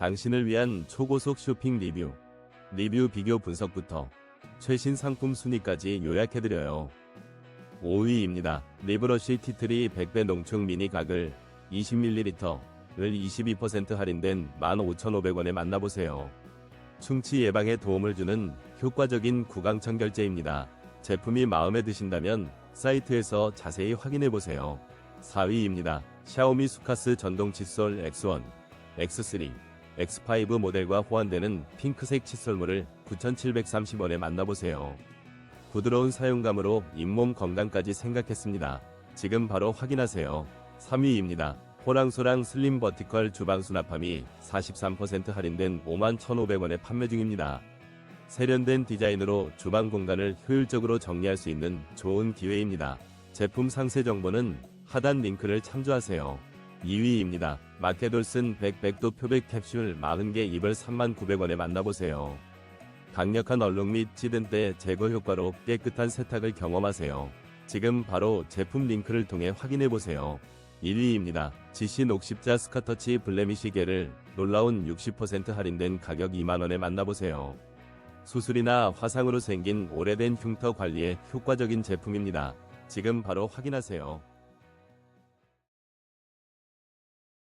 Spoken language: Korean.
당신을 위한 초고속 쇼핑 리뷰, 리뷰 비교 분석부터 최신 상품 순위까지 요약해드려요. 5위입니다. 리브러쉬 티트리 100배 농축 미니 각을 20ml를 22% 할인된 15,500원에 만나보세요. 충치 예방에 도움을 주는 효과적인 구강청 결제입니다. 제품이 마음에 드신다면 사이트에서 자세히 확인해보세요. 4위입니다. 샤오미 수카스 전동 칫솔 X1, X3, X5 모델과 호환되는 핑크색 칫솔물을 9,730원에 만나보세요. 부드러운 사용감으로 잇몸 건강까지 생각했습니다. 지금 바로 확인하세요. 3위입니다. 호랑소랑 슬림 버티컬 주방 수납함이 43% 할인된 51,500원에 판매 중입니다. 세련된 디자인으로 주방 공간을 효율적으로 정리할 수 있는 좋은 기회입니다. 제품 상세 정보는 하단 링크를 참조하세요. 2위입니다. 마케돌슨 100 백도 표백 캡슐 40개 2벌 39,900원에 만나보세요. 강력한 얼룩 및 찌든 때 제거 효과로 깨끗한 세탁을 경험하세요. 지금 바로 제품 링크를 통해 확인해보세요. 1위입니다. GC 녹십자 스카터치 블레미시 게를 놀라운 60% 할인된 가격 2만원에 만나보세요. 수술이나 화상으로 생긴 오래된 흉터 관리에 효과적인 제품입니다. 지금 바로 확인하세요.